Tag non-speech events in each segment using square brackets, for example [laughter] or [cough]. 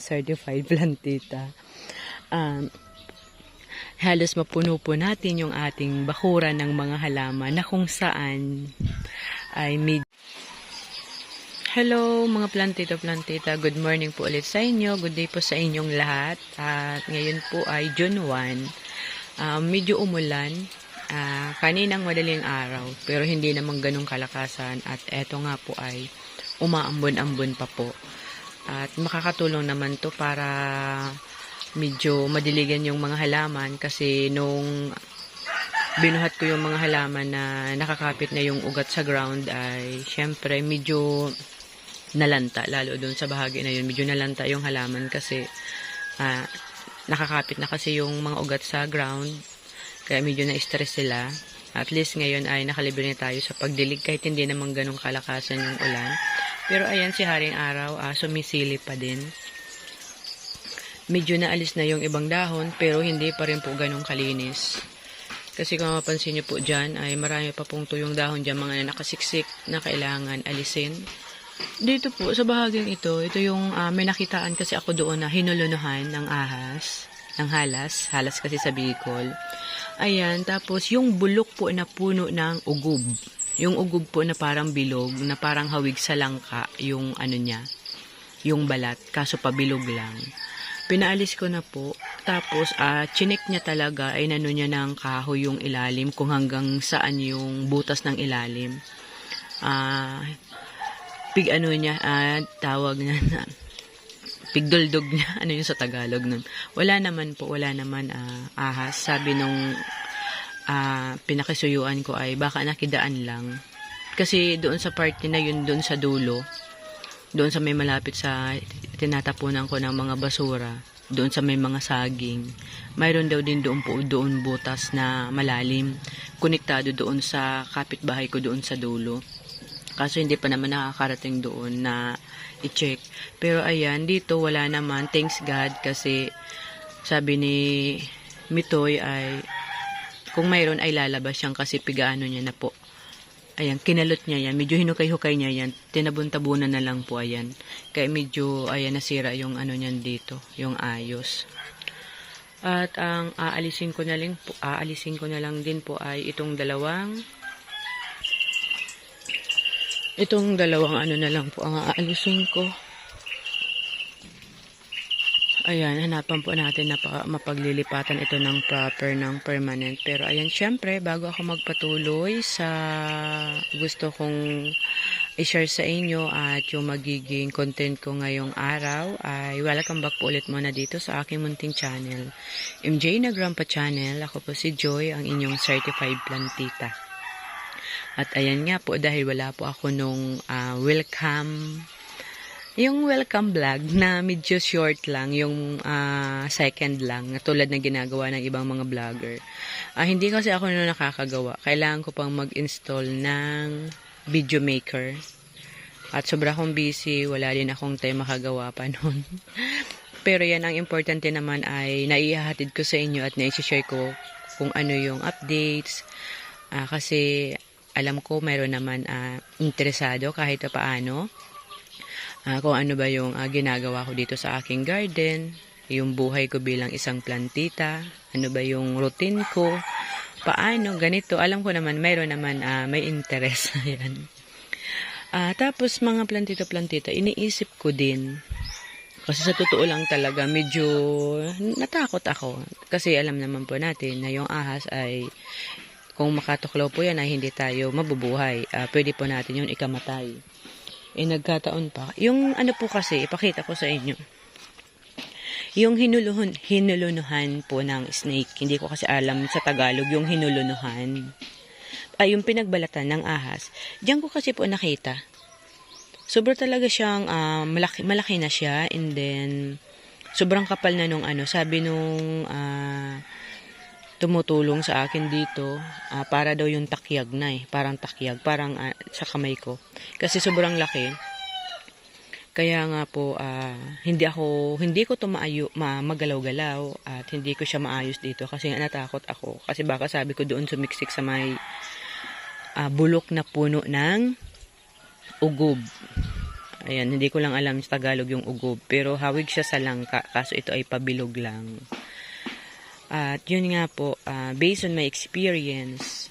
certified [laughs] plantita. Um, halos mapuno po natin yung ating bakuran ng mga halaman na kung saan ay med- Hello mga plantito plantita, good morning po ulit sa inyo, good day po sa inyong lahat. At ngayon po ay June 1, Ah, medyo umulan, Ah, kaninang madaling araw pero hindi naman ganong kalakasan. At eto nga po ay umaambon-ambon pa po at makakatulong naman to para medyo madiligan yung mga halaman kasi nung binuhat ko yung mga halaman na nakakapit na yung ugat sa ground ay syempre medyo nalanta lalo doon sa bahagi na yun. Medyo nalanta yung halaman kasi ah, nakakapit na kasi yung mga ugat sa ground. Kaya medyo na-stress sila at least ngayon ay nakalibre na tayo sa pagdilig kahit hindi naman ganong kalakasan yung ulan. Pero ayan si Haring Araw ah, sumisili pa din. Medyo naalis na yung ibang dahon pero hindi pa rin po ganong kalinis. Kasi kung mapansin nyo po dyan ay marami pa pong tuyong dahon dyan mga nakasiksik na kailangan alisin. Dito po, sa bahagyang ito, ito yung ah, may nakitaan kasi ako doon na hinulunuhan ng ahas, ng halas, halas kasi sa Bicol. Ayan, tapos yung bulok po na puno ng ugub. Yung ugub po na parang bilog, na parang hawig sa langka, yung ano niya, yung balat, kaso pabilog lang. Pinaalis ko na po. Tapos, ah, chinik niya talaga, ay nano niya ng kahoy yung ilalim, kung hanggang saan yung butas ng ilalim. Ah, pig ano niya, ah, tawag niya na, pigduldog niya, [laughs] ano yun sa Tagalog nun. Wala naman po, wala naman ah, ahas. Sabi nung ah, pinakisuyuan ko ay baka nakidaan lang. Kasi doon sa party na yun, doon sa dulo, doon sa may malapit sa tinatapunan ko ng mga basura, doon sa may mga saging, mayroon daw din doon po doon butas na malalim, konektado doon sa kapitbahay ko doon sa dulo. Kaso hindi pa naman nakakarating doon na i-check. Pero ayan, dito wala naman. Thanks God kasi sabi ni Mitoy ay kung mayroon ay lalabas siyang kasi pigaano niya na po. Ayan, kinalot niya yan. Medyo hinukay-hukay niya yan. Tinabon-tabunan na lang po, ayan. Kaya medyo, ayan, nasira yung ano niyan dito, yung ayos. At ang aalisin ko na lang aalisin ko na lang din po ay itong dalawang Itong dalawang ano na lang po ang aalisin ko. Ayan, hanapan po natin na pa- mapaglilipatan ito ng proper, ng permanent. Pero ayan, syempre, bago ako magpatuloy sa gusto kong i-share sa inyo at yung magiging content ko ngayong araw ay welcome back po ulit muna dito sa aking munting channel. MJ na Grandpa Channel. Ako po si Joy, ang inyong certified plantita. At ayan nga po, dahil wala po ako nung ah, welcome, yung welcome vlog na medyo short lang, yung ah, second lang, na tulad ng ginagawa ng ibang mga vlogger. Ah, hindi kasi ako nung nakakagawa. Kailangan ko pang mag-install ng video maker. At sobra akong busy, wala din akong time makagawa pa noon. [laughs] Pero yan, ang importante naman ay naihahatid ko sa inyo at naisishare ko kung ano yung updates. Ah, kasi alam ko mayroon naman ah, interesado kahit pa paano ah, kung ano ba yung ah, ginagawa ko dito sa aking garden, yung buhay ko bilang isang plantita, ano ba yung routine ko, paano, ganito. Alam ko naman, mayroon naman ah, may interest. [laughs] Ayan. Ah, tapos mga plantita-plantita, iniisip ko din, kasi sa totoo lang talaga, medyo natakot ako. Kasi alam naman po natin na yung ahas ay kung makatuklaw po yan ay hindi tayo mabubuhay. Ah, pwede po natin yun ikamatay. Eh, nagkataon pa. Yung ano po kasi, ipakita ko sa inyo. Yung hinuluhun, hinulunuhan po ng snake. Hindi ko kasi alam sa Tagalog yung hinulunuhan. Ay, yung pinagbalatan ng ahas. Diyan ko kasi po nakita. Sobra talaga siyang ah, malaki, malaki na siya and then sobrang kapal na nung ano. Sabi nung ah, tumutulong sa akin dito ah, para daw yung takyag na eh. Parang takyag. Parang ah, sa kamay ko. Kasi sobrang laki. Kaya nga po, ah, hindi ako, hindi ko to magalaw-galaw at hindi ko siya maayos dito kasi nga natakot ako. Kasi baka sabi ko doon sumiksik sa may ah, bulok na puno ng ugub. Ayan, hindi ko lang alam sa Tagalog yung ugob. Pero hawig siya sa langka, kaso ito ay pabilog lang. At yun nga po, ah, based on my experience,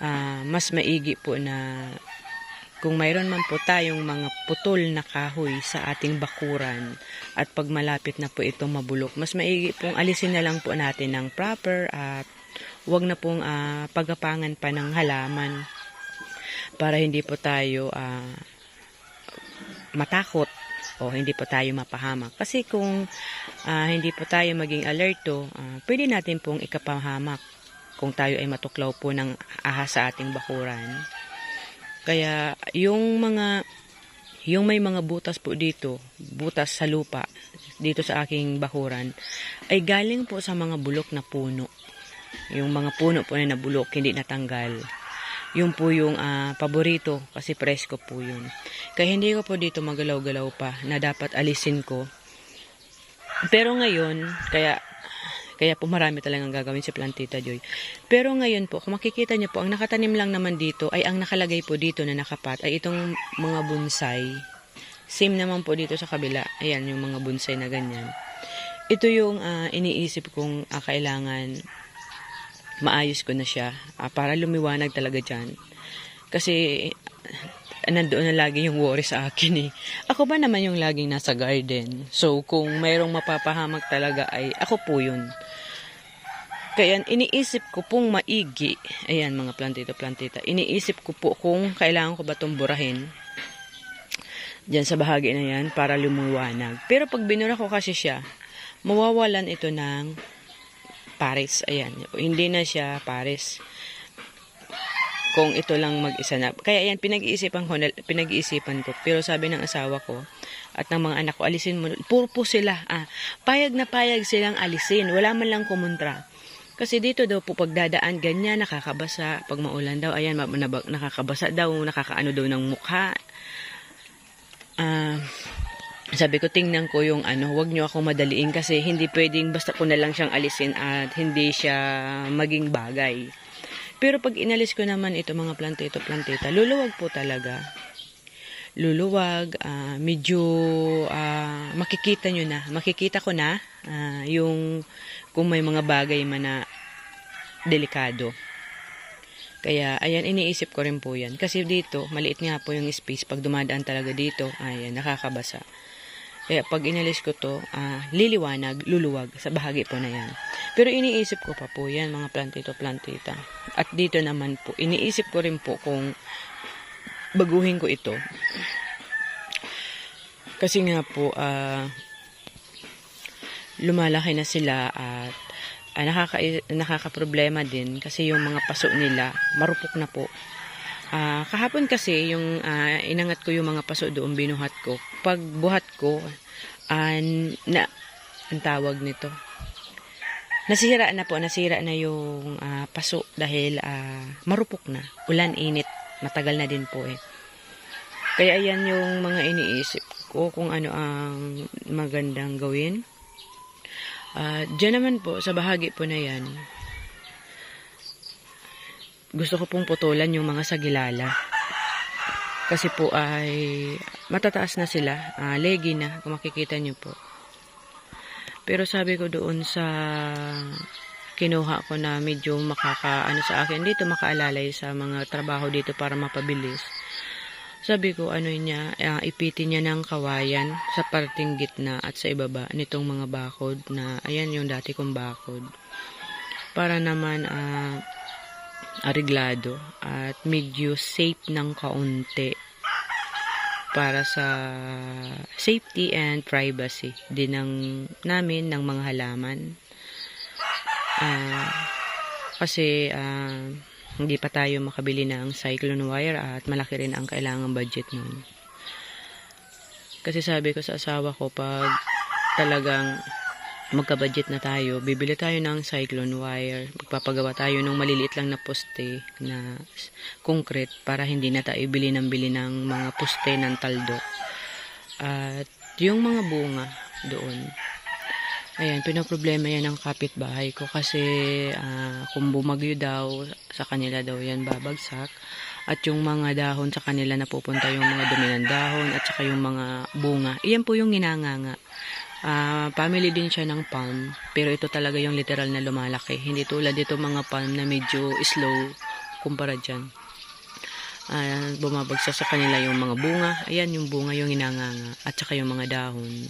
ah, mas maigi po na kung mayroon man po tayong mga putol na kahoy sa ating bakuran at pag malapit na po itong mabulok, mas maigi pong alisin na lang po natin ng proper at wag na pong ah, pagapangan pa ng halaman para hindi po tayo ah, matakot o hindi po tayo mapahamak. Kasi kung ah, hindi po tayo maging alerto, ah, pwede natin pong ikapahamak kung tayo ay matuklaw po ng ahas sa ating bakuran. Kaya yung mga yung may mga butas po dito, butas sa lupa dito sa aking bakuran ay galing po sa mga bulok na puno. Yung mga puno po na nabulok, hindi natanggal. Yun po yung ah, paborito kasi presko po yun. Kaya hindi ko po dito magalaw-galaw pa na dapat alisin ko. Pero ngayon, kaya kaya po marami talagang gagawin si Plantita Joy. Pero ngayon po, kung makikita niyo po, ang nakatanim lang naman dito ay ang nakalagay po dito na nakapat ay itong mga bonsai. Same naman po dito sa kabila. Ayan, yung mga bonsai na ganyan. Ito yung ah, iniisip kong ah, kailangan maayos ko na siya ah, para lumiwanag talaga dyan. Kasi nandoon na lagi yung worry sa akin eh. Ako ba naman yung laging nasa garden? So, kung mayroong mapapahamak talaga ay ako po yun. Kaya iniisip ko pong maigi, ayan mga plantito, plantita, iniisip ko po kung kailangan ko ba itong burahin dyan sa bahagi na yan para lumiwanag. Pero pag binura ko kasi siya, mawawalan ito ng pares. Ayan, hindi na siya pares kung ito lang mag-isa na. Kaya yan, pinag-iisipan ko, na- pinag-iisipan ko. Pero sabi ng asawa ko at ng mga anak ko, alisin mo. Puro po sila. Ah, payag na payag silang alisin. Wala man lang kumontra. Kasi dito daw po pagdadaan, ganyan, nakakabasa. Pag maulan daw, ayan, nakakabasa daw, nakakaano daw ng mukha. Ah, sabi ko, tingnan ko yung ano, wag nyo ako madaliin kasi hindi pwedeng basta ko na lang siyang alisin at hindi siya maging bagay. Pero pag inalis ko naman ito mga plantito, plantita, luluwag po talaga. Luluwag, ah, medyo ah, makikita nyo na, makikita ko na ah, yung kung may mga bagay man na delikado. Kaya, ayan, iniisip ko rin po yan. Kasi dito, maliit nga po yung space. Pag dumadaan talaga dito, ayan, nakakabasa. Kaya pag inalis ko to, ah, liliwanag, luluwag sa bahagi po na yan. Pero iniisip ko pa po yan, mga plantito, plantita. At dito naman po, iniisip ko rin po kung baguhin ko ito. Kasi nga po, ah, lumalaki na sila at ah, nakaka nakakaproblema din kasi yung mga paso nila marupok na po. Ah, kahapon kasi yung ah, inangat ko yung mga paso doon binuhat ko. Pag buhat ko ah, na ang tawag nito. Nasira na po, nasira na yung ah, paso dahil ah, marupok na. Ulan, init, matagal na din po eh. Kaya yan yung mga iniisip ko kung ano ang magandang gawin. Ah, diyan naman po, sa bahagi po na yan, gusto ko pong putulan yung mga sagilala. Kasi po ay matataas na sila, ah, legi na, kung makikita nyo po. Pero sabi ko doon sa kinuha ko na medyo makaka, ano sa akin dito, makaalalay sa mga trabaho dito para mapabilis. Sabi ko, ano niya, ah, ipitin niya ng kawayan sa parting gitna at sa ibaba nitong mga bakod na, ayan yung dati kong bakod. Para naman, ah, ariglado at medyo safe ng kaunti para sa safety and privacy din ng namin ng mga halaman. Ah, kasi ah, hindi pa tayo makabili ng cyclone wire at malaki rin ang kailangang budget nun. Kasi sabi ko sa asawa ko pag talagang magka-budget na tayo, bibili tayo ng cyclone wire, magpapagawa tayo ng maliliit lang na poste na concrete para hindi na tayo bili ng bili ng mga poste ng taldo. At yung mga bunga doon, ayan, pinoproblema yan ng kapitbahay ko kasi ah, kung bumagyo daw, sa kanila daw yan babagsak. at yung mga dahon sa kanila napupunta yung mga dumi ng dahon at saka yung mga bunga. Iyan po yung ginanganga. Ah, family din siya ng palm, pero ito talaga yung literal na lumalaki. Hindi tulad dito mga palm na medyo slow kumpara dyan. Ah, bumabagsak sa kanila yung mga bunga. Ayan yung bunga yung inanganga at saka yung mga dahon.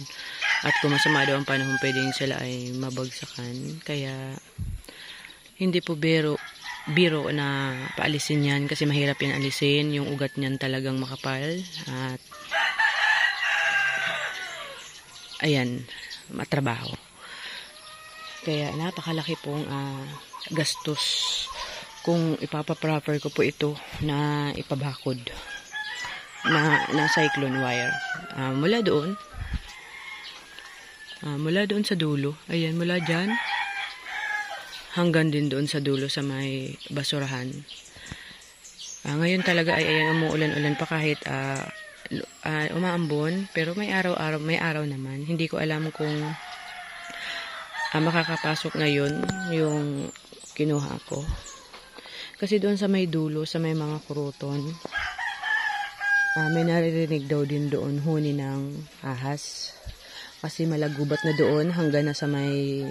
At kung masama daw ang panahon, pwedeng sila ay mabagsakan. Kaya hindi po biro biro na paalisin yan kasi mahirap yan alisin. Yung ugat niyan talagang makapal. At ayan, matrabaho. Kaya napakalaki pong ah, gastos kung ipapaproper ko po ito na ipabakod na, na cyclone wire. Ah, mula doon, ah, mula doon sa dulo, ayan, mula dyan, hanggang din doon sa dulo sa may basurahan. Ah, ngayon talaga ay ayan, umuulan-ulan pa kahit ah, ah, umaambon, pero may araw-araw, may araw naman. Hindi ko alam kung ah, makakapasok ngayon yung kinuha ko. Kasi doon sa may dulo, sa may mga kuruton, ah, may naririnig daw din doon huni ng ahas. Kasi malagubat na doon hanggang na sa may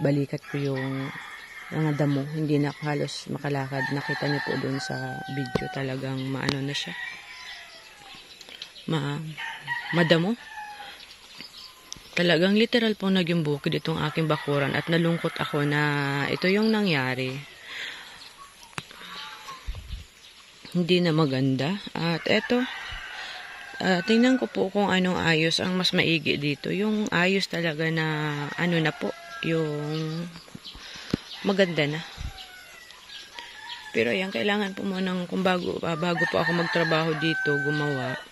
balikat ko yung mga damo. Hindi na halos makalakad. Nakita niyo po doon sa video talagang maano na siya. Ma madamo. Talagang literal po naging bukid itong aking bakuran at nalungkot ako na ito yung nangyari. Hindi na maganda. At eto, ah, tingnan ko po kung anong ayos ang mas maigi dito. Yung ayos talaga na ano na po, yung maganda na. Pero ayan, kailangan po munang kung bago, ah, bago po ako magtrabaho dito, gumawa.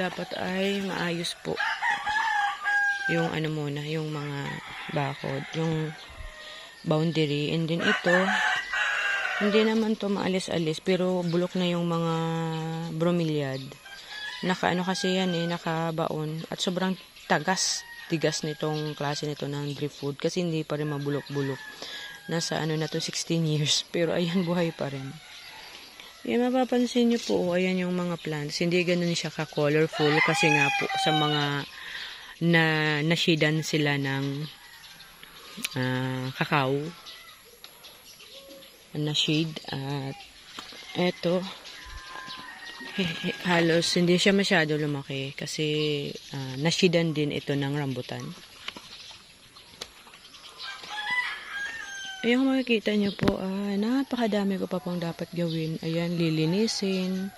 Dapat ay maayos po yung ano muna, yung mga bakod, yung boundary. And then ito, hindi naman to maalis-alis, pero bulok na yung mga bromeliad. Naka ano kasi yan eh, nakabaon. At sobrang tagas, tigas nitong klase nito ng driftwood kasi hindi pa rin mabulok-bulok. Nasa ano na to, 16 years. [laughs] Pero ayan, buhay pa rin. Yan, mapapansin nyo po, ayan yung mga plants. Hindi ganun siya ka-colorful kasi nga po sa mga na nashidan sila ng ah, kakao. Na shade at eto. [laughs] Halos hindi siya masyado lumaki kasi ah, nashidan din ito ng rambutan Ayan kung makikita nyo po, ah, napakadami ko pa pang dapat gawin. Ayan, lilinisin.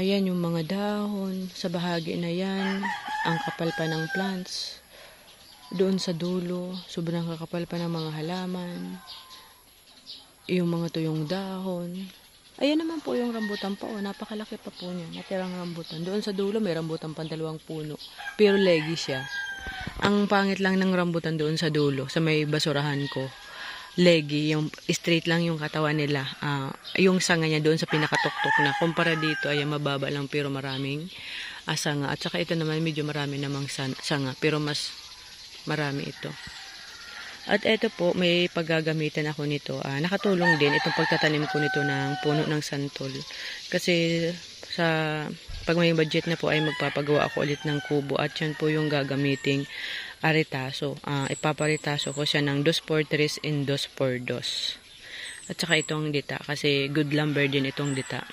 Ayan yung mga dahon. Sa bahagi na yan, ang kapal pa ng plants. Doon sa dulo, sobrang kakapal pa ng mga halaman. Yung mga tuyong dahon. Ayan naman po yung rambutan pa. Oh, napakalaki pa po niya. Natirang rambutan. Doon sa dulo, may rambutan pang dalawang puno. Pero leggy siya. Ang pangit lang ng rambutan doon sa dulo, sa may basurahan ko leggy, yung straight lang yung katawan nila. Ah, yung sanga niya doon sa pinakatuktok na. Kumpara dito ay mababa lang pero maraming ah, sanga. At saka ito naman medyo marami namang san- sanga pero mas marami ito. At ito po, may paggagamitan ako nito. Ah, nakatulong din itong pagtatanim ko nito ng puno ng santol. Kasi sa pag may budget na po ay magpapagawa ako ulit ng kubo at yan po yung gagamiting aritaso. Ah, ipaparitaso ko siya ng 2 por 3 in 2 por 2. At saka itong dita kasi good lumber din itong dita.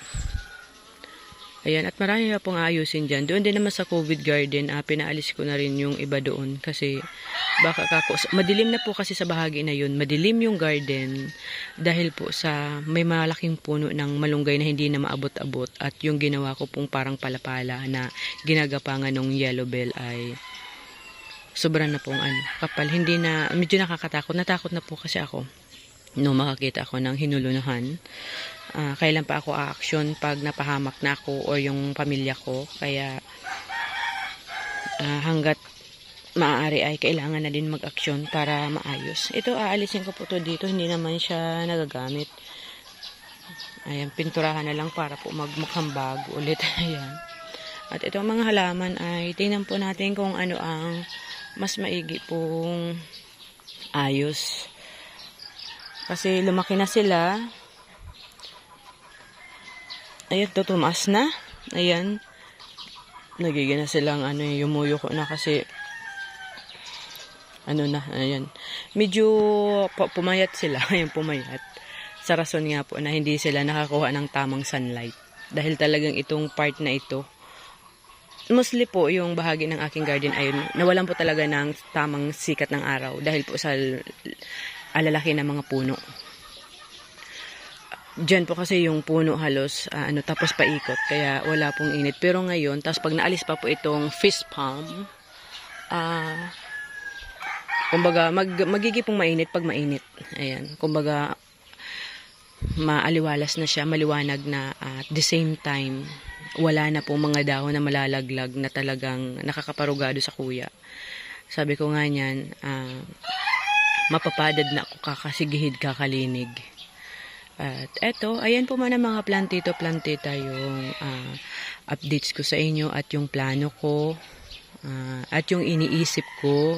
Ayan, at marami na pong ayusin dyan. Doon din naman sa COVID garden, ah, pinaalis ko na rin yung iba doon kasi baka kako, madilim na po kasi sa bahagi na yun. Madilim yung garden dahil po sa may malaking puno ng malunggay na hindi na maabot-abot at yung ginawa ko pong parang palapala na ginagapangan ng yellow bell ay sobrang na pong ano, kapal. Hindi na, medyo nakakatakot. Natakot na po kasi ako no makakita ako ng hinulunuhan. Ah, kailan pa ako a-action pag napahamak na ako o yung pamilya ko. Kaya ah, hanggat maaari ay kailangan na din mag-aksyon para maayos. Ito, aalisin ko po to dito. Hindi naman siya nagagamit. Ayan, pinturahan na lang para po magmukhang bago ulit. [laughs] Ayan. At itong mga halaman ay tingnan po natin kung ano ang mas maigi pong ayos. Kasi lumaki na sila. Ayan, to, tumaas na. Ayan. Nagiging na silang ano, yumuyo ko na kasi ano na, ayan. Medyo pu- pumayat sila, [laughs] yung pumayat. Sa rason nga po na hindi sila nakakuha ng tamang sunlight. Dahil talagang itong part na ito, mostly po yung bahagi ng aking garden ay nawalan po talaga ng tamang sikat ng araw dahil po sa alalaki ng mga puno. Diyan po kasi yung puno halos ah, ano tapos paikot kaya wala pong init. Pero ngayon, tapos pag naalis pa po itong fist palm, ah kumbaga mag magigipong mainit pag mainit. Ayan, kumbaga maaliwalas na siya, maliwanag na at the same time wala na po mga dahon na malalaglag na talagang nakakaparugado sa kuya. Sabi ko nga niyan, ah, mapapadad na ako kakasigihid kakalinig. At eto, ayan po man ang mga plantito plantita yung ah, updates ko sa inyo at yung plano ko ah, at yung iniisip ko.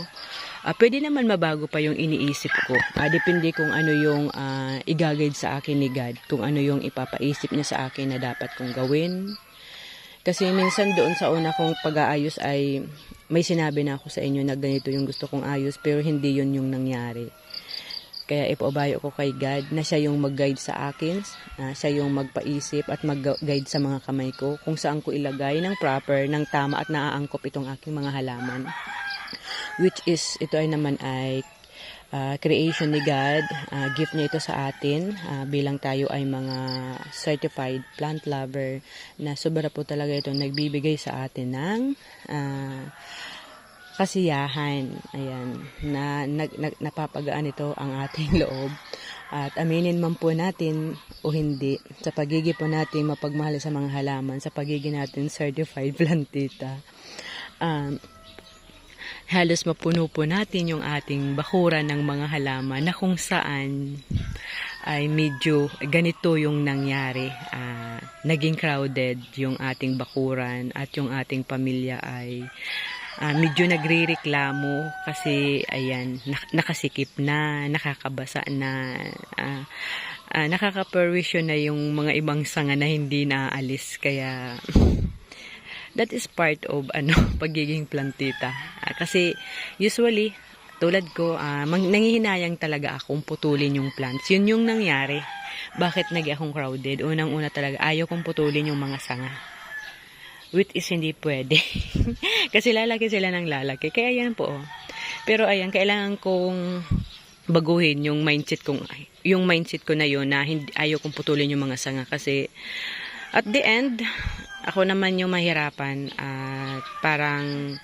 Ah, pwede naman mabago pa yung iniisip ko. Ah, depende kung ano yung ah, igagayad sa akin ni God. Kung ano yung ipapaisip niya sa akin na dapat kong gawin. Kasi minsan doon sa una kong pag-aayos ay may sinabi na ako sa inyo na ganito yung gusto kong ayos pero hindi yun yung nangyari. Kaya ipaubayo ko kay God na siya yung mag-guide sa akin, ah, siya yung magpaisip at mag-guide sa mga kamay ko kung saan ko ilagay ng proper, ng tama at naaangkop itong aking mga halaman. Which is, ito ay naman ay ah, creation ni God. Ah, gift niya ito sa atin ah, bilang tayo ay mga certified plant lover na sobra po talaga ito nagbibigay sa atin ng ah, kasiyahan. Ayan, na nag, nag, napapagaan ito ang ating [laughs] loob. At aminin man po natin o hindi, sa pagiging po natin mapagmahal sa mga halaman, sa pagiging natin certified [laughs] plantita, um, halos mapuno po natin yung ating bakuran ng mga halaman na kung saan ay medyo ganito yung nangyari. Ah, naging crowded yung ating bakuran at yung ating pamilya ay ah, medyo nagrereklamo kasi ayan, nak- nakasikip na, nakakabasa na, ah, ah, nakaka-perwisyon na yung mga ibang sanga na hindi naaalis kaya that is part of [laughs] ano pagiging plantita. Ah, kasi usually tulad ko ah, mang- nangihinayang talaga akong putulin yung plants. Yun yung nangyari. Bakit nag akong crowded? Unang una talaga ayaw kong putulin yung mga sanga. Which is hindi pwede. [laughs] Kasi lalaki sila ng lalaki. Kaya yan po oh. pero ayan kailangan kong baguhin yung mindset kong yung mindset ko na yun na hindi, ayaw kong putulin yung mga sanga kasi at the end ako naman yung mahirapan at parang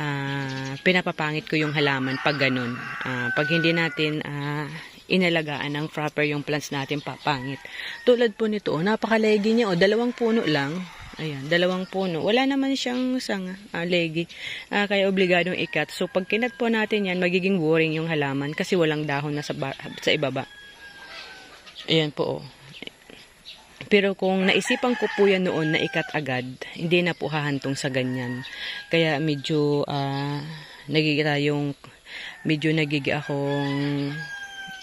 ah, pinapapangit ko yung halaman pag ganun. Ah, pag hindi natin ah, inalagaan ng proper yung plants natin, papangit. Tulad po nito, oh, napakalegi niya. Oh, dalawang puno lang. Ayan, dalawang puno. Wala naman siyang sanga, ah, legi. Ah, kaya obligadong ikat. So, pag kinat po natin yan, magiging boring yung halaman kasi walang dahon na sa, sa ibaba. Ayan po, oh. Pero kung naisipan ko po yan noon na ikat agad, hindi na po hahantong sa ganyan. Kaya medyo uh, nagigita yung medyo nagigi akong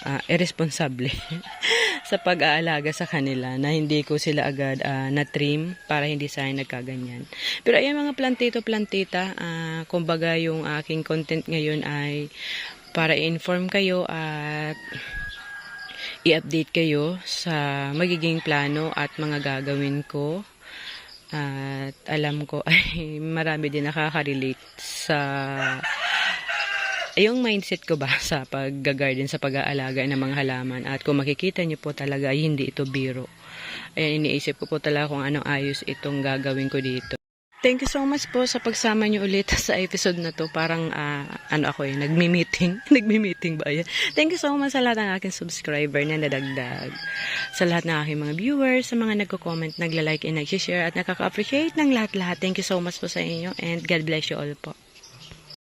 ah, irresponsable [laughs] sa pag-aalaga sa kanila na hindi ko sila agad ah, na-trim para hindi sa nagkaganyan. Pero ayan mga plantito plantita, ah, kumbaga yung aking content ngayon ay para i-inform kayo at i-update kayo sa magiging plano at mga gagawin ko. At alam ko [laughs] ay marami din nakaka-relate sa yung mindset ko ba [laughs] sa pag-garden, sa pag-aalaga ng mga halaman. At kung makikita niyo po talaga, hindi ito biro. Ayan, iniisip ko po talaga kung anong ayos itong gagawin ko dito. Thank you so much po sa pagsama niyo ulit [laughs] sa episode na to. Parang, ah, ano ako eh, nagmi-meeting. [laughs] nagmi-meeting ba yan? Thank you so much sa lahat ng aking subscriber na nadagdag. Sa lahat ng aking mga viewers, sa mga nagko-comment, nagla-like and nag-share at nakaka-appreciate ng lahat-lahat. Thank you so much po sa inyo and God bless you all po.